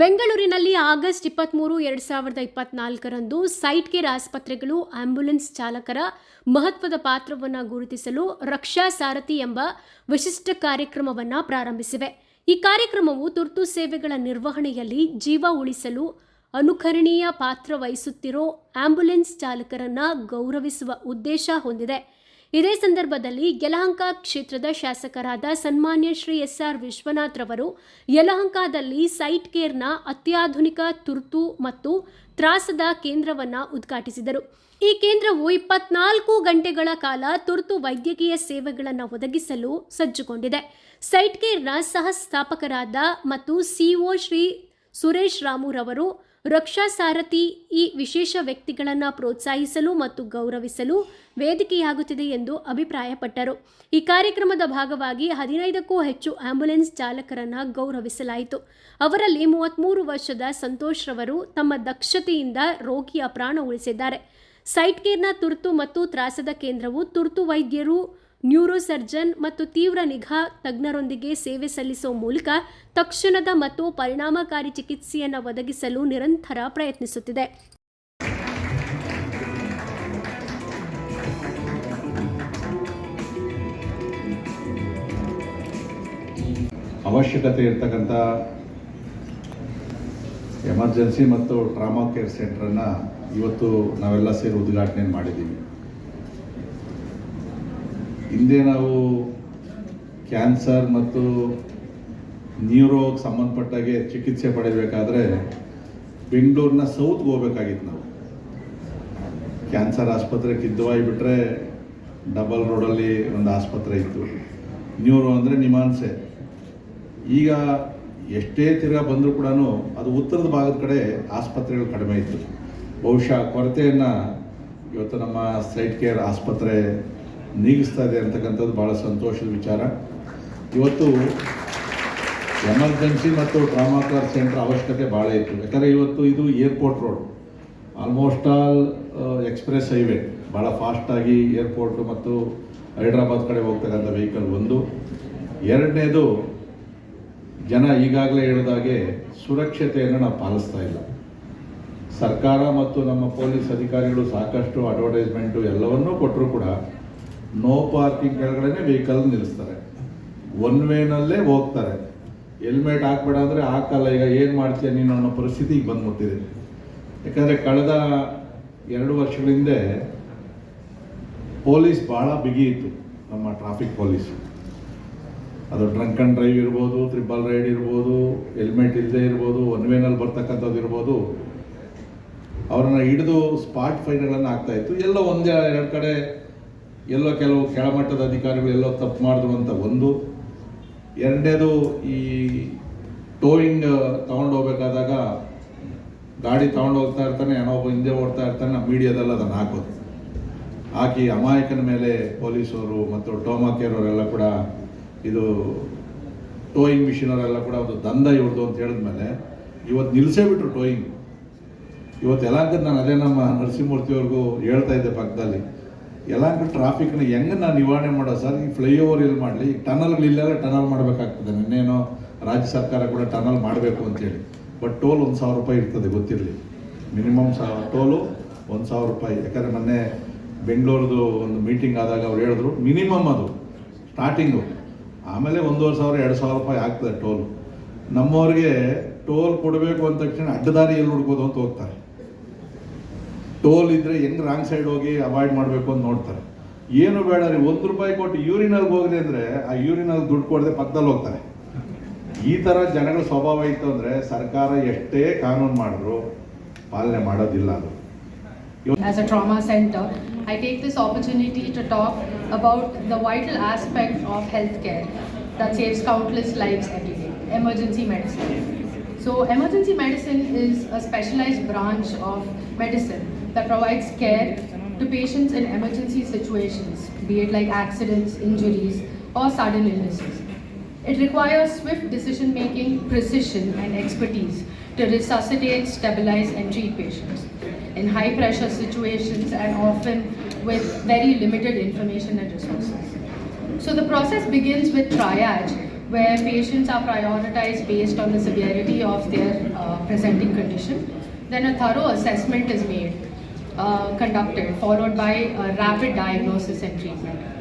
ಬೆಂಗಳೂರಿನಲ್ಲಿ ಆಗಸ್ಟ್ ಇಪ್ಪತ್ತ್ಮೂರು ಎರಡು ಸಾವಿರದ ಇಪ್ಪತ್ನಾಲ್ಕರಂದು ಸೈಟ್ ಕೇರ್ ಆಸ್ಪತ್ರೆಗಳು ಆಂಬ್ಯುಲೆನ್ಸ್ ಚಾಲಕರ ಮಹತ್ವದ ಪಾತ್ರವನ್ನು ಗುರುತಿಸಲು ರಕ್ಷಾ ಸಾರಥಿ ಎಂಬ ವಿಶಿಷ್ಟ ಕಾರ್ಯಕ್ರಮವನ್ನು ಪ್ರಾರಂಭಿಸಿವೆ. ಈ ಕಾರ್ಯಕ್ರಮವು ತುರ್ತು ಸೇವೆಗಳ ನಿರ್ವಹಣೆಯಲ್ಲಿ ಜೀವ ಉಳಿಸಲು ಅನುಕರಣೀಯ ಪಾತ್ರ ವಹಿಸುತ್ತಿರೋ ಆಂಬ್ಯುಲೆನ್ಸ್ ಚಾಲಕರನ್ನು ಗೌರವಿಸುವ ಉದ್ದೇಶ ಹೊಂದಿದೆ. ಇದೇ ಸಂದರ್ಭದಲ್ಲಿ ಯಲಹಂಕ ಕ್ಷೇತ್ರದ ಶಾಸಕರಾದ ಸನ್ಮಾನ್ಯ ಶ್ರೀ ಎಸ್ ಆರ್ ವಿಶ್ವನಾಥ್ ರವರು ಯಲಹಂಕದಲ್ಲಿ ಸೈಟ್ ಕೇರ್ನ ಅತ್ಯಾಧುನಿಕ ತುರ್ತು ಮತ್ತು ತ್ರಾಸದ ಕೇಂದ್ರವನ್ನ ಉದ್ಘಾಟಿಸಿದರು. ಈ ಕೇಂದ್ರವು ಇಪ್ಪತ್ನಾಲ್ಕು ಗಂಟೆಗಳ ಕಾಲ ತುರ್ತು ವೈದ್ಯಕೀಯ ಸೇವೆಗಳನ್ನು ಒದಗಿಸಲು ಸಜ್ಜುಗೊಂಡಿದೆ. ಸೈಟ್ ಕೇರ್ನ ಸಹ ಸ್ಥಾಪಕರಾದ ಮತ್ತು ಸಿಒ ಶ್ರೀ ಸುರೇಶ್ ರಾಮುರವರು ರಕ್ಷಾ ಸಾರಥಿ ಈ ವಿಶೇಷ ವ್ಯಕ್ತಿಗಳನ್ನು ಪ್ರೋತ್ಸಾಹಿಸಲು ಮತ್ತು ಗೌರವಿಸಲು ವೇದಿಕೆಯಾಗುತ್ತಿದೆ ಎಂದು ಅಭಿಪ್ರಾಯಪಟ್ಟರು. ಈ ಕಾರ್ಯಕ್ರಮದ ಭಾಗವಾಗಿ ಹದಿನೈದಕ್ಕೂ ಹೆಚ್ಚು ಆಂಬ್ಯುಲೆನ್ಸ್ ಚಾಲಕರನ್ನು ಗೌರವಿಸಲಾಯಿತು. ಅವರಲ್ಲಿ ಮೂವತ್ತ್ಮೂರು ವರ್ಷದ ಸಂತೋಷ್ ರವರು ತಮ್ಮ ದಕ್ಷತೆಯಿಂದ ರೋಗಿಯ ಪ್ರಾಣ ಉಳಿಸಿದ್ದಾರೆ. ಸೈಟ್ ಕೇರ್ನ ತುರ್ತು ಮತ್ತು ತ್ರಾಸದ ಕೇಂದ್ರವು ತುರ್ತು ವೈದ್ಯರು ನ್ಯೂರೋಸರ್ಜನ್ ಮತ್ತು ತೀವ್ರ ನಿಗಾ ತಜ್ಞರೊಂದಿಗೆ ಸೇವೆ ಸಲ್ಲಿಸುವ ಮೂಲಕ ತಕ್ಷಣದ ಮತ್ತು ಪರಿಣಾಮಕಾರಿ ಚಿಕಿತ್ಸೆಯನ್ನು ಒದಗಿಸಲು ನಿರಂತರ ಪ್ರಯತ್ನಿಸುತ್ತಿದೆ. ಅವಶ್ಯಕತೆ ಇರ್ತಕ್ಕಂಥ ಎಮರ್ಜೆನ್ಸಿ ಮತ್ತು ಟ್ರಾಮಾ ಕೇರ್ ಸೆಂಟ್ರನ್ನು ಇವತ್ತು ನಾವೆಲ್ಲ ಸೇರಿ ಉದ್ಘಾಟನೆ ಮಾಡಿದ್ದೀವಿ. ಹಿಂದೆ ನಾವು ಕ್ಯಾನ್ಸರ್ ಮತ್ತು ನ್ಯೂರೋಗೆ ಸಂಬಂಧಪಟ್ಟಾಗೆ ಚಿಕಿತ್ಸೆ ಪಡಿಬೇಕಾದ್ರೆ ಬೆಂಗಳೂರಿನ ಸೌತ್ಗೆ ಹೋಗ್ಬೇಕಾಗಿತ್ತು ನಾವು. ಕ್ಯಾನ್ಸರ್ ಆಸ್ಪತ್ರೆ ಕಿದ್ವಾಯಿ ಬಿಟ್ಟರೆ ಡಬಲ್ ರೋಡಲ್ಲಿ ಒಂದು ಆಸ್ಪತ್ರೆ ಇತ್ತು. ನ್ಯೂರೋ ಅಂದರೆ ನಿಮಾನ್ಸೆ. ಈಗ ಎಷ್ಟೇ ತಿರ್ಗಾ ಬಂದರೂ ಕೂಡ ಅದು ಉತ್ತರದ ಭಾಗದ ಕಡೆ ಆಸ್ಪತ್ರೆಗಳು ಕಡಿಮೆ ಇತ್ತು. ಬಹುಶಃ ಕೊರತೆಯನ್ನು ಇವತ್ತು ನಮ್ಮ ಸೈಟ್ ಕೇರ್ ಆಸ್ಪತ್ರೆ ನೀಗಿಸ್ತಾ ಇದೆ ಅಂತಕ್ಕಂಥದ್ದು ಭಾಳ ಸಂತೋಷದ ವಿಚಾರ. ಇವತ್ತು ಎಮರ್ಜೆನ್ಸಿ ಮತ್ತು ಟ್ರಾಮಾ ಕೇರ್ ಸೆಂಟರ್ ಅವಶ್ಯಕತೆ ಭಾಳ ಇತ್ತು. ಯಾಕಂದರೆ ಇವತ್ತು ಇದು airport road. Almost all express highway. ಭಾಳ ಫಾಸ್ಟಾಗಿ ಏರ್ಪೋರ್ಟು ಮತ್ತು ಹೈದ್ರಾಬಾದ್ ಕಡೆ ಹೋಗ್ತಕ್ಕಂಥ ವೆಹಿಕಲ್ ಒಂದು. ಎರಡನೇದು, ಜನ ಈಗಾಗಲೇ ಹೇಳಿದಾಗೆ ಸುರಕ್ಷತೆಯನ್ನು ನಾವು ಪಾಲಿಸ್ತಾ ಇಲ್ಲ. ಸರ್ಕಾರ ಮತ್ತು ನಮ್ಮ ಪೊಲೀಸ್ ಅಧಿಕಾರಿಗಳು ಸಾಕಷ್ಟು ಅಡ್ವರ್ಟೈಸ್ಮೆಂಟು ಎಲ್ಲವನ್ನೂ ಕೊಟ್ಟರು ಕೂಡ ನೋ ಪಾರ್ಕಿಂಗ್ ಕೆಳಗಡೆ ವೆಹಿಕಲ್ ನಿಲ್ಲಿಸ್ತಾರೆ. ಒನ್ ವೇನಲ್ಲೇ ಹೋಗ್ತಾರೆ. ಹೆಲ್ಮೆಟ್ ಹಾಕ್ಬೇಡ ಅಂದರೆ ಹಾಕಲ್ಲ, ಈಗ ಏನು ಮಾಡ್ತೀಯ ನೀನು ಅನ್ನೋ ಪರಿಸ್ಥಿತಿ ಈಗ ಬಂದ್ಬಿಟ್ಟಿದೆ. ಯಾಕಂದರೆ ಕಳೆದ ಎರಡು ವರ್ಷಗಳ ಹಿಂದೆ ಪೊಲೀಸ್ ಭಾಳ ಇತ್ತು, ನಮ್ಮ ಟ್ರಾಫಿಕ್ ಪೊಲೀಸ್ ಅದು ಡ್ರಂಕ್ ಅಂಡ್ ಡ್ರೈವ್ ಇರ್ಬೋದು ತ್ರಿಬಲ್ ರೈಡ್ ಇರ್ಬೋದು ಹೆಲ್ಮೆಟ್ ಇಲ್ಲದೆ ಇರ್ಬೋದು ಒನ್ ವೇನಲ್ಲಿ ಬರ್ತಕ್ಕಂಥದ್ದು ಇರ್ಬೋದು. ಅವ್ರನ್ನ ಹಿಡಿದು ಸ್ಪಾಟ್ ಫೈನ್ಗಳನ್ನು ಆಗ್ತಾಯಿತ್ತು ಎಲ್ಲೋ ಒಂದೇ, ಎರಡು ಕಡೆ ಎಲ್ಲೋ ಕೆಲವು ಕೆಳಮಟ್ಟದ ಅಧಿಕಾರಿಗಳು ಎಲ್ಲೋ ತಪ್ಪು ಮಾಡಿದ್ರು ಅಂತ ಒಂದು. ಎರಡನೇದು ಈ ಟೋಯಿಂಗ್ ತಗೊಂಡು ಹೋಗ್ಬೇಕಾದಾಗ ಗಾಡಿ ತಗೊಂಡು ಹೋಗ್ತಾ ಇರ್ತಾನೆ, ಏನೋ ಒಬ್ಬ ಹಿಂದೆ ಓಡ್ತಾ ಇರ್ತಾನೆ, ನಮ್ಮ ಮೀಡಿಯಾದಲ್ಲಿ ಅದನ್ನು ಹಾಕೋದು. ಹಾಕಿ ಅಮಾಯಕನ ಮೇಲೆ ಪೊಲೀಸವರು ಮತ್ತು ಟೋಮಾ ಕೇರ್ ಅವರೆಲ್ಲ ಕೂಡ ಇದು ಟೋಯಿಂಗ್ ಮಿಷಿನ್ ಅವರೆಲ್ಲ ಕೂಡ ಒಂದು ದಂಧ ಇವ್ರದ್ದು ಅಂತ ಹೇಳಿದ ಮೇಲೆ ಇವತ್ತು ನಿಲ್ಲಿಸೇ ಬಿಟ್ರು ಟೋಯಿಂಗ್. ಇವತ್ತು ಎಲ್ಲ ನಾನು ಅದೇ ನಮ್ಮ ನರಸಿಂಹಮೂರ್ತಿಯವ್ರಿಗೂ ಹೇಳ್ತಾ ಇದ್ದೆ ಪಕ್ಕದಲ್ಲಿ. ಯಲಾಂಕ ಟ್ರಾಫಿಕ್ನ ಹೆಂಗೆ ನಾನು ನಿವಾರಣೆ ಮಾಡೋ ಸರ್? ಈ ಫ್ಲೈಓವರ್ ಇಲ್ಲಿ ಮಾಡಲಿ? ಟನಲ್ಗಳು ಇಲ್ಲೆಲ್ಲ ಟನಲ್ ಮಾಡಬೇಕಾಗ್ತದೆ. ಇನ್ನೇನು ರಾಜ್ಯ ಸರ್ಕಾರ ಕೂಡ ಟನಲ್ ಮಾಡಬೇಕು ಅಂತೇಳಿ. ಬಟ್ ಟೋಲ್ ಒಂದು ಸಾವಿರ ರೂಪಾಯಿ ಇರ್ತದೆ, ಗೊತ್ತಿರಲಿ. ಮಿನಿಮಮ್ ಸಾ ಟೋಲು ಒಂದು ಸಾವಿರ ರೂಪಾಯಿ. ಯಾಕಂದರೆ ಮೊನ್ನೆ ಬೆಂಗಳೂರದು ಒಂದು ಮೀಟಿಂಗ್ ಆದಾಗ ಅವ್ರು ಹೇಳಿದ್ರು ಮಿನಿಮಮ್ ಅದು ಸ್ಟಾರ್ಟಿಂಗು ಆಮೇಲೆ ಒಂದೂವರೆ ಸಾವಿರ, ಎರಡು ಸಾವಿರ ರೂಪಾಯಿ ಆಗ್ತದೆ ಟೋಲು ನಮ್ಮವ್ರಿಗೆ ಟೋಲ್ ಕೊಡಬೇಕು ಅಂದ ತಕ್ಷಣ ಅಡ್ಡದಾರಿ ಎಲ್ಲಿ ಹುಡ್ಕೋದು ಅಂತ ಹೋಗ್ತಾರೆ. ಟೋಲ್ ಇದ್ರೆ ಹೆಂಗ್ ರಾಂಗ್ ಸೈಡ್ ಹೋಗಿ ಅವಾಯ್ಡ್ ಮಾಡಬೇಕು ಅಂತ ನೋಡ್ತಾರೆ ಏನು ಬೇಡ ರೀ ಒಂದು ರೂಪಾಯಿ ಕೊಟ್ಟು ಯೂರಿನಲ್ಲಿ ಹೋಗ್ರಿ ಅಂದ್ರೆ ಆ ಯೂರಿನಲ್ಲಿ ದುಡ್ಡು ಕೊಡದೆ ಪಕ್ಕದಲ್ಲಿ ಹೋಗ್ತಾರೆ ಈ ಥರ ಜನಗಳ ಸ್ವಭಾವ ಇತ್ತು ಅಂದರೆ ಸರ್ಕಾರ ಎಷ್ಟೇ ಕಾನೂನು ಮಾಡಿದ್ರು ಪಾಲನೆ ಮಾಡೋದಿಲ್ಲ ಅದು As a trauma center, I take this opportunity to talk about the vital aspect of healthcare that saves countless lives every day emergency medicine. So, emergency medicine is a specialized branch of medicine that provides care to patients in emergency situations, be it like accidents, injuries, or sudden illnesses. It requires swift decision making, precision, and expertise to resuscitate, stabilize, and treat patients in high pressure situations and often with very limited information and resources. So the process begins with triage, where patients are prioritized based on the severity of their uh, presenting condition. Then a thorough assessment is made, uh, conducted, followed by a rapid diagnosis and treatment.